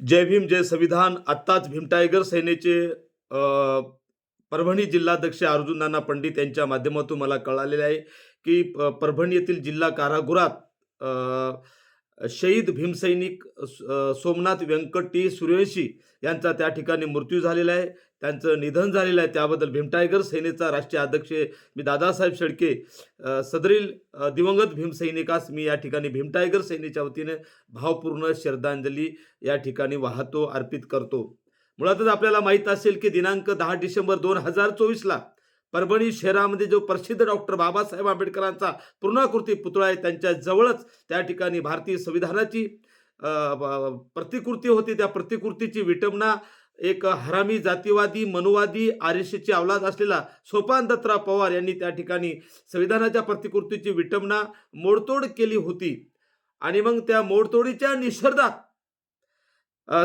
जय भीम जय संविधान. आत्ताच भीम टायगर सेनेचे परभणी जिल्हाध्यक्ष अर्जुन नाना पंडित यांच्या माध्यमातून मला कळालेले आहे की प- परभणी येथील जिल्हा कारागृहात शहीद भीमसैनिक सोमनाथ व्यंकटी सूर्यवंशी यांचा त्या ठिकाणी मृत्यू झालेला आहे. त्यांचं निधन झालेलं आहे त्याबद्दल भीम टायगर सेनेचा राष्ट्रीय अध्यक्ष मी दादासाहेब शेळके सदरील दिवंगत भीमसैनिकास मी या ठिकाणी भीम टायगर सेनेच्या वतीने भावपूर्ण श्रद्धांजली या ठिकाणी वाहतो अर्पित करतो. मुळातच आपल्याला माहीत असेल की दिनांक दहा डिसेंबर दोन हजार चोवीसला परभणी शहरामध्ये जो प्रसिद्ध डॉक्टर बाबासाहेब आंबेडकरांचा पूर्णाकृती पुतळा आहे त्यांच्या जवळच त्या ठिकाणी भारतीय संविधानाची प्रतिकृती होती. त्या प्रतिकृतीची विटंबना एक हरामी जातीवादी मनुवादी आरएसची अवलाद असलेला सोपान दत्तराव पवार यांनी त्या ठिकाणी संविधानाच्या प्रतिकृतीची विटंबना मोडतोड केली होती. आणि मग त्या मोडतोडीच्या निषेधात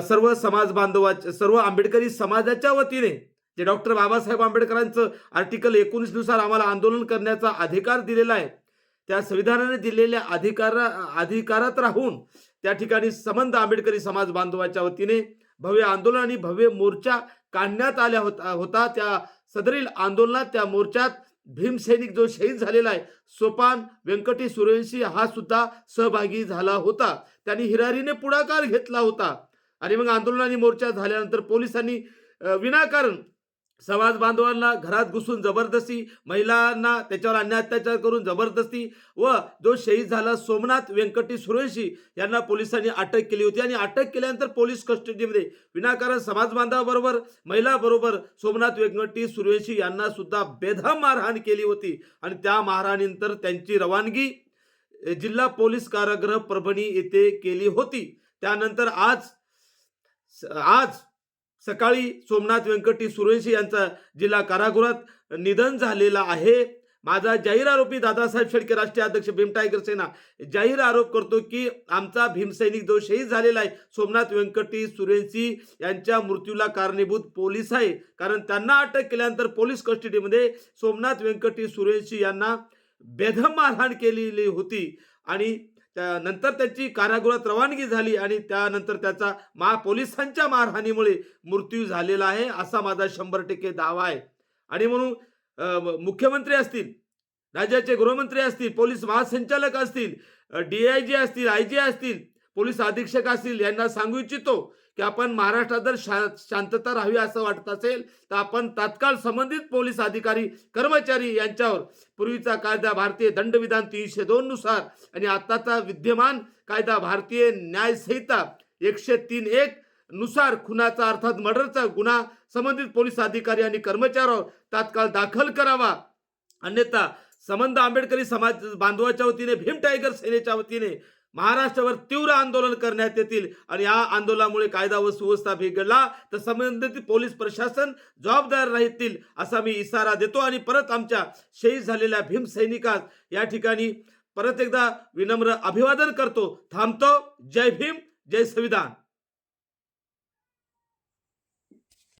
सर्व समाज बांधवाच्या सर्व आंबेडकरी समाजाच्या वतीने जे डॉक्टर बाबासाहेब आंबेडकरांचं आर्टिकल एकोणीसनुसार आम्हाला आंदोलन करण्याचा अधिकार दिलेला आहे त्या संविधानाने दिलेल्या अधिकारा अधिकारात राहून त्या ठिकाणी संबंध आंबेडकरी समाज बांधवाच्या वतीने भव्य आंदोलन आणि भव्य मोर्चा काढण्यात आल्या होता होता. त्या सदरील आंदोलनात त्या मोर्चात भीमसैनिक जो शहीद झालेला आहे सोपान व्यंकटी सूर्यवंशी हा सुद्धा सहभागी झाला होता. त्यांनी हिरारीने पुढाकार घेतला होता. आणि मग आंदोलन आणि मोर्चा झाल्यानंतर पोलिसांनी विनाकारण समाज बांधवांना घरात घुसून जबरदस्ती महिलांना त्याच्यावर अन्याय अत्याचार करून जबरदस्ती व जो शहीद झाला सोमनाथ व्यंकटी सुरेशी यांना पोलिसांनी अटक केली होती. आणि अटक केल्यानंतर पोलीस कस्टडीमध्ये विनाकारण समाज बांधवाबरोबर महिलाबरोबर सोमनाथ व्यंकटी सुरेशी यांना सुद्धा बेधाम मारहाण केली होती. आणि त्या मारहाणीनंतर त्यांची रवानगी जिल्हा पोलीस कारागृह परभणी येथे केली होती. त्यानंतर आज स- आज सकाळी सोमनाथ व्यंकटी सुरेशी यांचा जिल्हा कारागृहात निधन झालेला आहे. माझा जाहीर आरोपी दादासाहेब शेळके राष्ट्रीय अध्यक्ष भीम टायगर सेना. जाहीर आरोप करतो की आमचा भीमसैनिक जो शहीद झालेला आहे सोमनाथ व्यंकटी सुरेशी यांच्या मृत्यूला कारणीभूत पोलीस आहे. कारण त्यांना अटक केल्यानंतर पोलीस कस्टडीमध्ये सोमनाथ व्यंकटी सुरेशी यांना बेधम मारहाण केलेली होती. आणि त्यानंतर त्याची कारागृहात रवानगी झाली आणि त्यानंतर त्याचा मा पोलिसांच्या मारहाणीमुळे मृत्यू झालेला आहे असा माझा शंभर टक्के दावा आहे. आणि म्हणून मुख्यमंत्री असतील राज्याचे गृहमंत्री असतील पोलीस महासंचालक असतील डी आय जी असतील आय जी असतील पोलीस अधीक्षक असतील यांना सांगू इच्छितो की आपण महाराष्ट्रात जर शा शांतता राहावी असं वाटत असेल तर आपण तात्काळ संबंधित पोलीस अधिकारी कर्मचारी यांच्यावर पूर्वीचा कायदा भारतीय दंडविधान तीनशे दोन नुसार आणि आताचा विद्यमान कायदा भारतीय न्यायसंहिता एकशे तीन एक नुसार खुनाचा अर्थात मर्डरचा गुन्हा संबंधित पोलीस अधिकारी आणि कर्मचाऱ्यावर तात्काळ दाखल करावा. अन्यथा संबंध आंबेडकरी समाज बांधवाच्या वतीने भीम टायगर सेनेच्या वतीने महाराष्ट्रावर तीव्र आंदोलन करण्यात येतील. आणि या आंदोलनामुळे कायदा व सुव्यवस्था बिघडला तर संबंधित पोलीस प्रशासन जबाबदार राहतील असा मी इशारा देतो. आणि परत आमच्या शहीद झालेल्या भीमसैनिकात या ठिकाणी परत एकदा विनम्र अभिवादन करतो. थांबतो. जय भीम जय संविधान.